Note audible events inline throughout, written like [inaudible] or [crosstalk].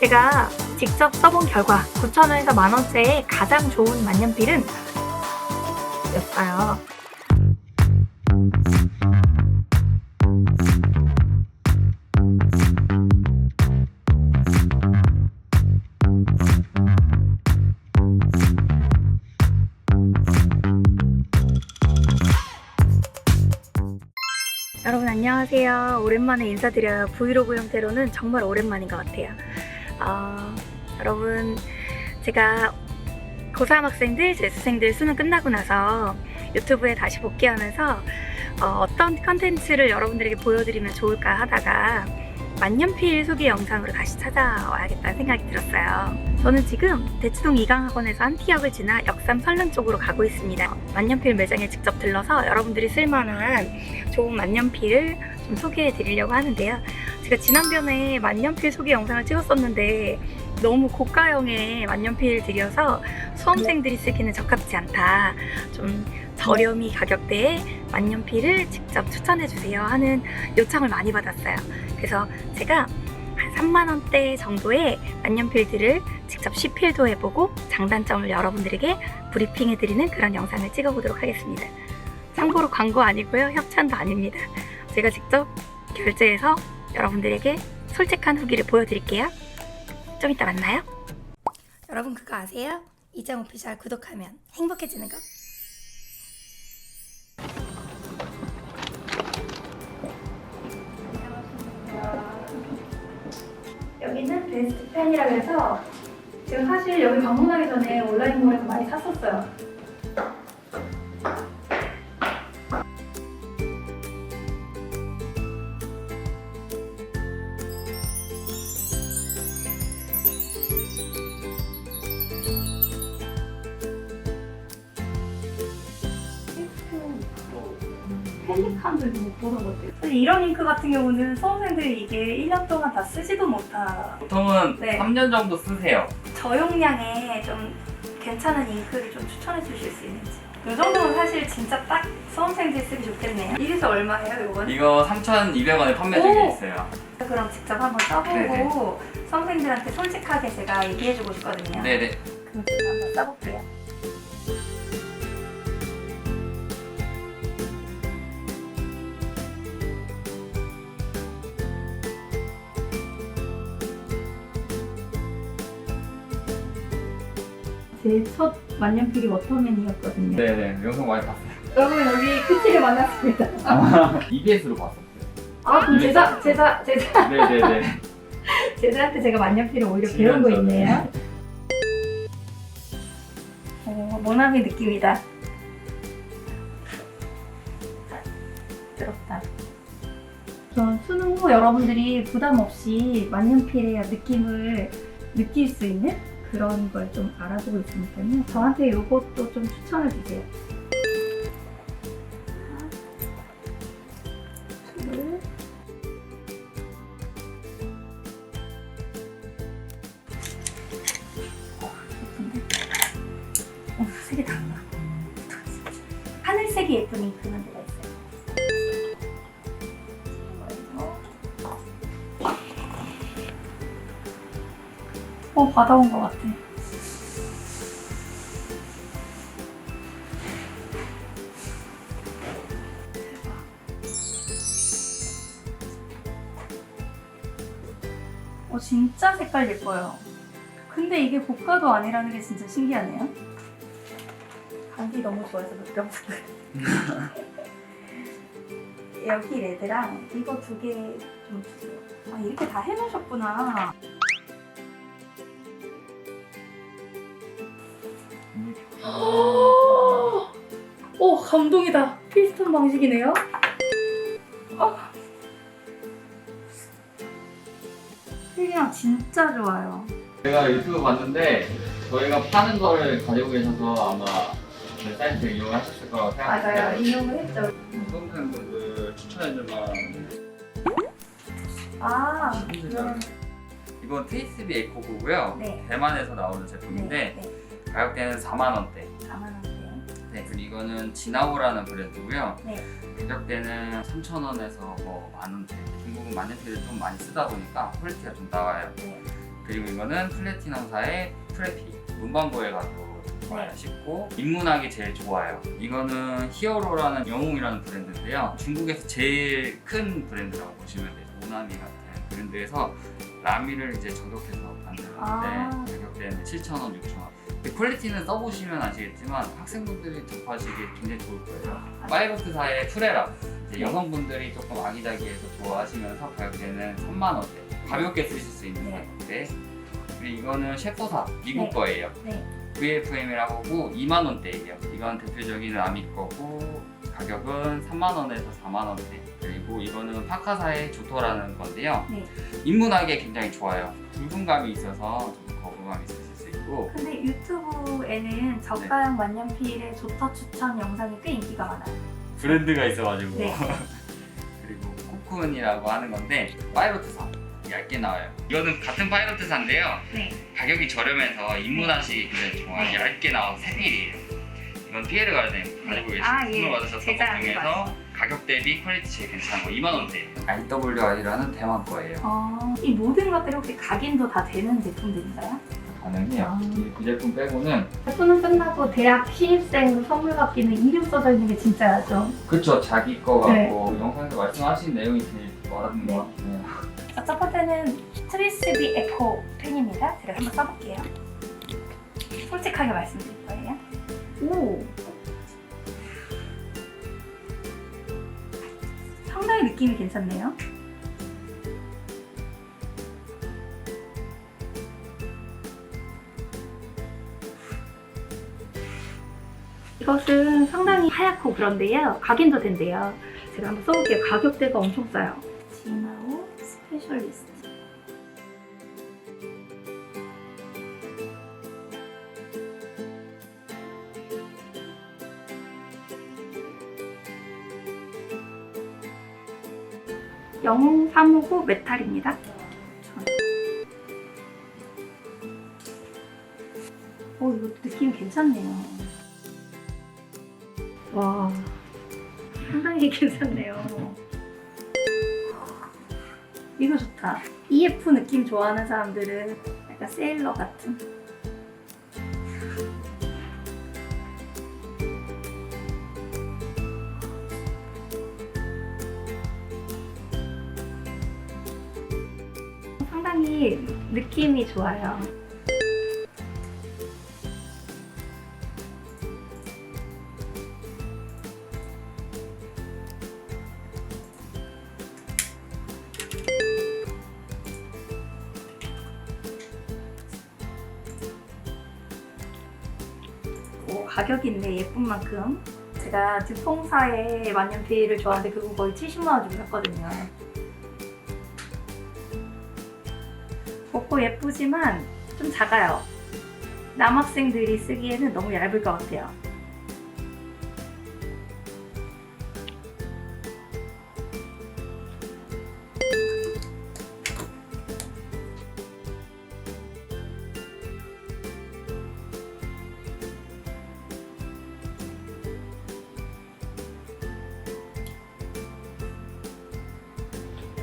제가 직접 써본 결과 9,000원에서 만원대의 가장 좋은 만년필은 였어요. 여러분 안녕하세요. 오랜만에 인사드려요. 브이로그 형태로는 정말 오랜만인 것 같아요. 어, 여러분 제가 고3 학생들, 재수생들 수능 끝나고 나서 유튜브에 다시 복귀하면서 어, 떤 컨텐츠를 여러분들에게 보여드리면 좋을까 하다가 만년필 소개 영상으로 다시 찾아와야겠다는 생각이 들었어요. 저는 지금 대치동 이강학원에서 한 티역을 지나 역삼 설릉 쪽으로 가고 있습니다. 만년필 매장에 직접 들러서 여러분들이 쓸만한 좋은 만년필을 좀 소개해 드리려고 하는데요. 제가 지난번에 만년필 소개 영상을 찍었었는데 너무 고가형의 만년필들이어서 수험생들이 쓰기는 적합지 않다. 좀 저렴이 가격대의 만년필을 직접 추천해 주세요 하는 요청을 많이 받았어요. 그래서 제가 한 3만 원대 정도의 만년필들을 직접 시필도 해보고 장단점을 여러분들에게 브리핑해 드리는 그런 영상을 찍어보도록 하겠습니다. 참고로 광고 아니고요. 협찬도 아닙니다. 제가 직접 결제해서 여러분들에게 솔직한 후기를 보여드릴게요. 좀 이따 만나요. 여러분 그거 아세요? 이장 오피셜 구독하면 행복해지는 거. 여기는 베스트 펜이라고 해서 지금 사실 여기 방문하기 전에 온라인몰에서 많이 샀었어요. 펠리칸들도 못 보는 것들. 사실 이런 잉크 같은 경우는 수험생들이 이게 1년 동안 다 쓰지도 못한 보통은 네. 3년 정도 쓰세요. 저용량의 좀 괜찮은 잉크를 좀 추천해 주실 수 있는지. 이 정도면 사실 진짜 딱 수험생들이 쓰기 좋겠네요. 이래서 얼마예요, 이건? 이거 3,200원에 판매 중에 오! 있어요. 그럼 직접 한번 써보고 수험생들한테 솔직하게 제가 얘기해주고 싶거든요. 네네. 그럼 제가 한번 써볼게요. 제 첫 만년필이 워터맨이었거든요. 네네. 영상 많이 봤어요. 여러분 여기 끝을 만났습니다. [laughs] EBS로 봤었어요. 아 그럼 제자 제자 제자 네네네. [laughs] 제자한테 제가 만년필을 오히려 칠 배운 년거 전에. 있네요. 어, 모나미 느낌이다. 부럽다. 전 수능 후 여러분들이 부담 없이 만년필의 느낌을 느낄 수 있는 그런 걸 좀 알아보고 있으니까요. 저한테 이것도 좀 추천해 주세요. 어, 받아온 것 같아. 어, 진짜 색깔 예뻐요. 근데 이게 고가도 아니라는 게 진짜 신기하네요. 감기 너무 못 병상을. [laughs] 여기 레드랑 이거 두 개 좀 주세요. 아 이렇게 다 해놓으셨구나. 오 감동이다. 필스톤 방식이네요. 어. 필이랑 진짜 좋아요. 제가 유튜브 봤는데 저희가 파는 거를 가지고 계셔서 아마 제 사이트 이용하셨을 거라고 맞아요. 생각해요. 이용을 했죠. 수험생분들 추천해줄 만한 아 이건 이건 TSB 에코고고요. 네. 대만에서 나오는 제품인데 네, 네. 가격대는 4만 원대. 4만 원대. 네, 그리고 이거는 지나오라는 브랜드고요. 네. 가격대는 3,000원에서 뭐 만 원대. 중국은 만년필을 좀 많이 쓰다 보니까 퀄리티가 좀 나와요. 네. 그리고 이거는 플래티넘사의 프레피 문방구에 가도 정말 쉽고 입문하기 제일 좋아요. 이거는 히어로라는 영웅이라는 브랜드인데요. 중국에서 제일 큰 브랜드라고 보시면 돼요. 모나미 같은 브랜드에서 라미를 이제 저격해서 만들었는데 아. 가격대는 7,000원, 6,000원. 이 퀄리티는 써보시면 아시겠지만 학생분들이 접하시기 굉장히 좋을 거예요. 파이로트사의 프레라 이제 여성분들이 조금 아기자기해서 좋아하시면서 가격대는 3만 원대 가볍게 쓰실 수 있는 네. 가격대 그리고 이거는 셰퍼사 미국 네. 거예요 네. VFM이라고 하고 2만 원대예요 이건 대표적인 라미 거고 가격은 3만 원에서 4만 원대 그리고 이거는 파카사의 조토라는 건데요 네. 입문하기에 굉장히 좋아요 붉은감이 있어서 좀 거부감이 수 있고 근데 유튜브에는 저가형 만년필의 좋다 추천 영상이 꽤 인기가 많아요. 브랜드가 있어가지고 네. [laughs] 그리고 코쿤이라고 하는 건데 파이로트사 얇게 나와요 이거는 같은 파이로트사인데요 네. 가격이 저렴해서 입문하시기 굉장히 좋아요 네. 얇게 나온 새필이에요 이건 피에르 가르덴 가지고 계신 아, 예. 선물 받으셨던 제가 것 중에서. 가격 대비 퀄리티 제일 괜찮은 거 2만 원대 IWI라는 대만 거예요 어, 이 모든 것들이 혹시 각인도 다 되는 제품들인가요? 가능해요 아. 이- 그 제품 빼고는 수능 끝나고 대학 신입생 선물 받기는 이름 써져 있는 게 진짜 좀. 그쵸 자기 거 같고 네. 영상에서 말씀하신 내용이 제일 와닿는 네. 것 같아요 자, 첫 번째는 트리스비 에코 펜입니다. 제가 한번 써볼게요. 솔직하게 말씀드릴 거예요. 오! 상당히 느낌이 괜찮네요. 이것은 상당히 하얗고 그런데요. 각인도 된대요. 제가 한번 써볼게요. 가격대가 엄청 싸요. 지마오 스페셜리스트. 영웅 359 메탈입니다. 오, 이거 느낌 괜찮네요. 와, 상당히 괜찮네요. 이거 좋다. EF 느낌 좋아하는 사람들은 약간 세일러 같은. 상당히 느낌이 좋아요. 가격이 있네 예쁜 만큼. 제가 드퐁사의 만년필을 좋아하는데 그거 거의 70만 원 주고 샀거든요. 곱고 예쁘지만 좀 작아요. 남학생들이 쓰기에는 너무 얇을 것 같아요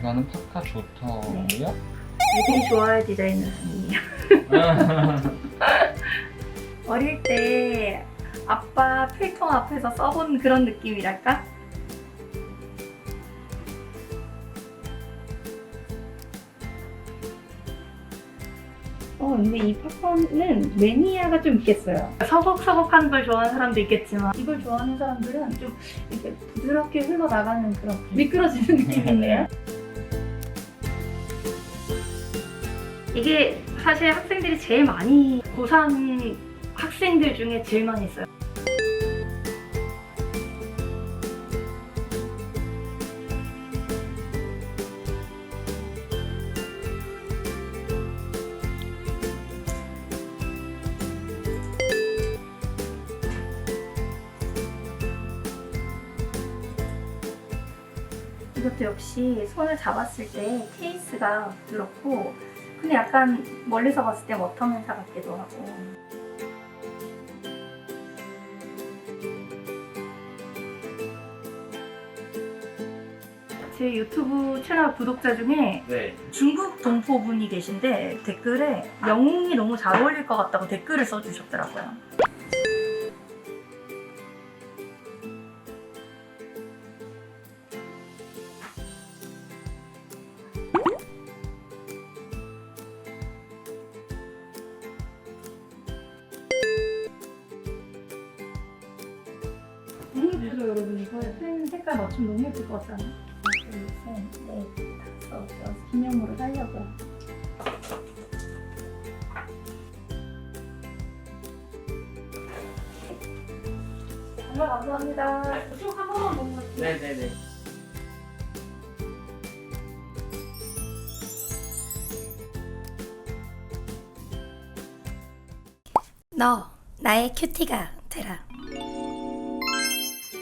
이거는 파카 조터고요 애들이 좋아할 디자인은 아니에요 [laughs] 어릴 때 아빠 필통 앞에서 써본 그런 느낌이랄까? 어, 근데 이 팝콘은 매니아가 좀 있겠어요. 서걱서걱한 걸 좋아하는 사람도 있겠지만 이걸 좋아하는 사람들은 좀 이렇게 부드럽게 흘러나가는 그런 [laughs] 미끄러지는 느낌이 있네요. 이게 사실 학생들이 제일 많이 고3 학생들 중에 제일 많이 써요. 이것도 역시 손을 잡았을 때 케이스가 부드럽고 근데 약간 멀리서 봤을 때 워터맨사 같기도 하고 제 유튜브 채널 구독자 중에 네. 중국 동포 분이 계신데 댓글에 영웅이 너무 잘 어울릴 것 같다고 댓글을 써주셨더라고요. 색깔 맞춤 너무 예쁠 것 같지 않아요? 둘, 셋, 넷, 다섯, 여섯 기념으로 살려고요. 정말 감사합니다. 쭉 한 번만 보면 네네네. 너 나의 큐티가 되라.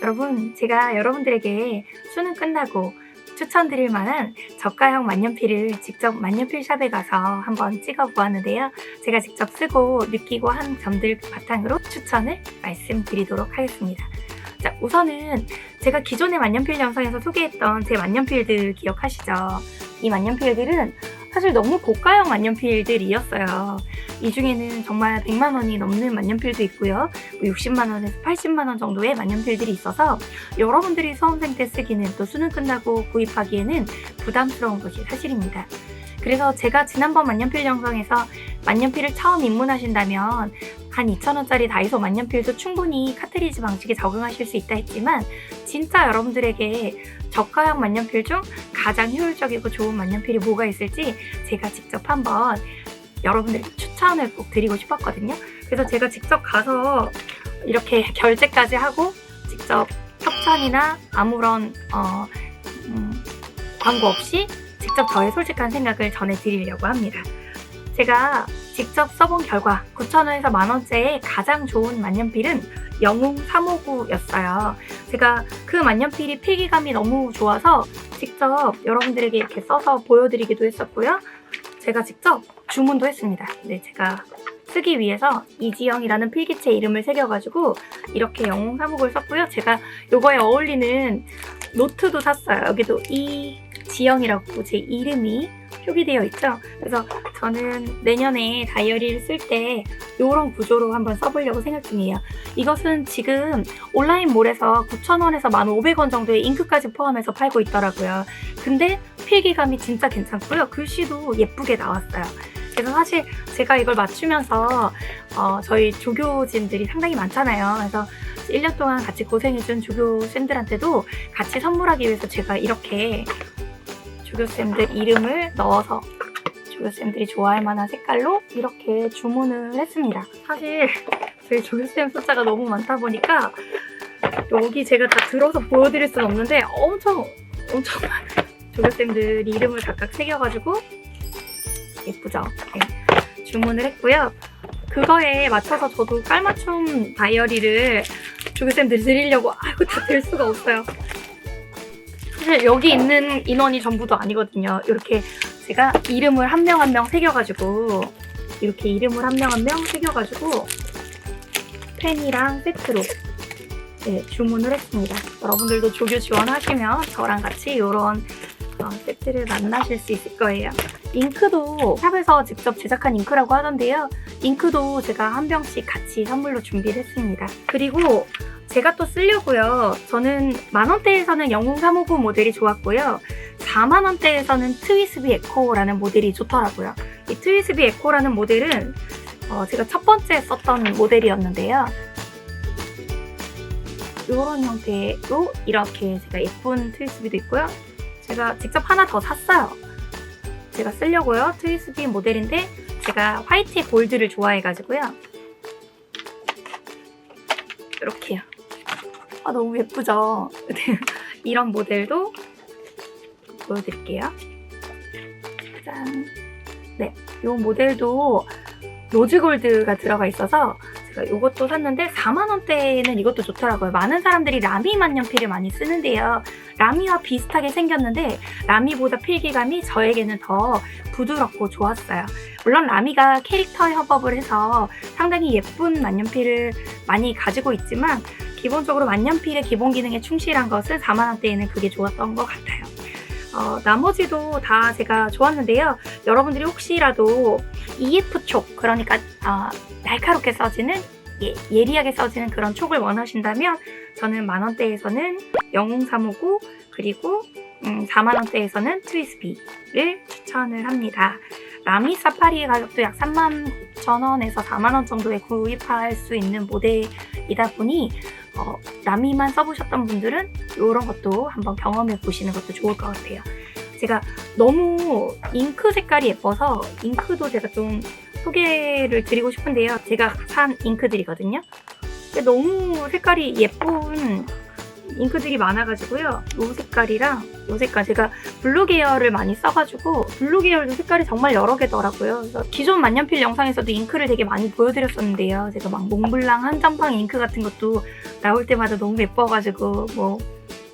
여러분, 제가 여러분들에게 수능 끝나고 추천드릴 만한 저가형 만년필을 직접 만년필 샵에 가서 한번 찍어 보았는데요. 제가 직접 쓰고 느끼고 한 점들 바탕으로 추천을 말씀드리도록 하겠습니다. 자, 우선은 제가 기존의 만년필 영상에서 소개했던 제 만년필들 기억하시죠? 이 만년필들은 사실 너무 고가형 만년필들이었어요. 이 중에는 정말 100만 원이 넘는 만년필도 있고요. 60만 원에서 80만 원 정도의 만년필들이 있어서 여러분들이 수험생 때 쓰기는 또 수능 끝나고 구입하기에는 부담스러운 것이 사실입니다. 그래서 제가 지난번 만년필 영상에서 만년필을 처음 입문하신다면 한 2,000원짜리 다이소 만년필도 충분히 카트리지 방식에 적응하실 수 있다 했지만 진짜 여러분들에게 저가형 만년필 중 가장 효율적이고 좋은 만년필이 뭐가 있을지 제가 직접 한번 여러분들께 추천 을 꼭 드리고 싶었거든요. 그래서 제가 직접 가서 이렇게 결제까지 하고 직접 협찬이나 아무런 어, 음, 광고 없이 직접 저의 솔직한 생각을 전해드리려고 합니다. 제가 직접 써본 결과 9,000원에서 만원대의 가장 좋은 만년필은 영웅 359였어요. 제가 그 만년필이 필기감이 너무 좋아서 직접 여러분들에게 이렇게 써서 보여드리기도 했었고요. 제가 직접 주문도 했습니다. 네, 제가 쓰기 위해서 이지영이라는 필기체 이름을 새겨가지고 이렇게 영웅 사목을 썼고요. 제가 요거에 어울리는 노트도 샀어요. 여기도 이 지영이라고 제 이름이 표기되어 있죠. 그래서 저는 내년에 다이어리를 쓸 때 이런 구조로 한번 써보려고 생각 중이에요. 이것은 지금 온라인몰에서 9,000원에서 1,500원 정도의 잉크까지 포함해서 팔고 있더라고요. 근데 필기감이 진짜 괜찮고요. 글씨도 예쁘게 나왔어요. 그래서 사실 제가 이걸 맞추면서 어, 저희 조교진들이 상당히 많잖아요. 그래서 1년 동안 같이 고생해준 조교쌤들한테도 같이 선물하기 위해서 제가 이렇게 조교쌤들 이름을 넣어서 조교쌤들이 좋아할 만한 색깔로 이렇게 주문을 했습니다. 사실 저희 조교쌤 숫자가 너무 많다 보니까 여기 제가 다 들어서 보여드릴 수는 없는데 엄청 엄청 조교쌤들 이름을 각각 새겨가지고 예쁘죠? 네. 주문을 했고요. 그거에 맞춰서 저도 깔맞춤 다이어리를 조교쌤들 드리려고 아이고 다 될 수가 없어요. 사실 여기 있는 인원이 전부도 아니거든요. 이렇게 제가 이름을 한 명 한 명 새겨가지고 이렇게 이름을 한 명 한 명 새겨가지고 펜이랑 세트로 네, 주문을 했습니다. 여러분들도 조교 지원하시면 저랑 같이 이런 어, 세트를 만나실 수 있을 거예요. 잉크도 샵에서 직접 제작한 잉크라고 하던데요. 잉크도 제가 한 병씩 같이 선물로 준비를 했습니다. 그리고 제가 또 쓰려고요. 저는 만원대에서는 영웅 359 모델이 좋았고요. 4만원대에서는 트위스비 에코라는 모델이 좋더라고요. 이 트위스비 에코라는 모델은 어, 제가 첫 번째 썼던 모델이었는데요. 이런 형태로 이렇게 제가 예쁜 트위스비도 있고요. 제가 직접 하나 더 샀어요. 제가 쓰려고요. 트위스비 모델인데 제가 화이트 골드를 좋아해가지고요. 이렇게요. 아 너무 예쁘죠? 네, [laughs] 이런 모델도 보여드릴게요. 짠. 네, 이 모델도 로즈 골드가 들어가 있어서 제가 이것도 샀는데 4만 원대에는 이것도 좋더라고요. 많은 사람들이 라미 만년필을 많이 쓰는데요. 라미와 비슷하게 생겼는데 라미보다 필기감이 저에게는 더 부드럽고 좋았어요. 물론 라미가 캐릭터 협업을 해서 상당히 예쁜 만년필을 많이 가지고 있지만 기본적으로 만년필의 기본 기능에 충실한 것은 4만 원대에는 그게 좋았던 것 같아요. 어, 나머지도 다 제가 좋았는데요. 여러분들이 혹시라도 EF 촉, 그러니까 어, 날카롭게 써지는 예, 예리하게 써지는 그런 촉을 원하신다면 저는 만 원대에서는 영웅 359 그리고 음, 4만 원대에서는 트위스비를 추천을 합니다. 라미 사파리의 가격도 약 3만 9천 원에서 4만 원 정도에 구입할 수 있는 모델이다 보니 어, 라미만 써보셨던 분들은 이런 것도 한번 경험해 보시는 것도 좋을 것 같아요. 제가 너무 잉크 색깔이 예뻐서 잉크도 제가 좀 소개를 드리고 싶은데요. 제가 산 잉크들이거든요. 너무 색깔이 예쁜 잉크들이 많아가지고요. 이 색깔이랑 이 색깔 제가 블루 계열을 많이 써가지고 블루 계열도 색깔이 정말 여러 개더라고요. 그래서 기존 만년필 영상에서도 잉크를 되게 많이 보여드렸었는데요. 제가 막 몽블랑 한정판 잉크 같은 것도 나올 때마다 너무 예뻐가지고 뭐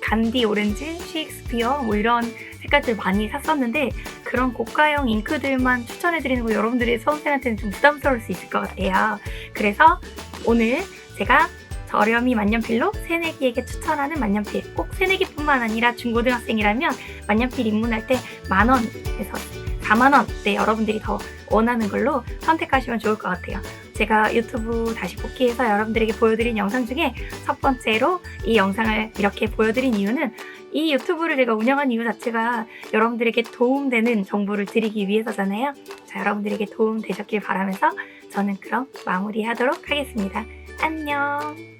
간디 오렌지, 셰익스피어 뭐 이런 색깔들 많이 샀었는데 그런 고가형 잉크들만 추천해드리는 거 여러분들이 수험생한테는 좀 부담스러울 수 있을 것 같아요. 그래서 오늘 제가 저렴이 만년필로 새내기에게 추천하는 만년필 꼭 새내기뿐만 아니라 중고등학생이라면 만년필 입문할 때 만원에서 4만원대 여러분들이 더 원하는 걸로 선택하시면 좋을 것 같아요. 제가 유튜브 다시 복귀해서 여러분들에게 보여드린 영상 중에 첫 번째로 이 영상을 이렇게 보여드린 이유는 이 유튜브를 제가 운영한 이유 자체가 여러분들에게 도움되는 정보를 드리기 위해서잖아요. 자, 여러분들에게 도움 되셨길 바라면서 저는 그럼 마무리하도록 하겠습니다. 안녕!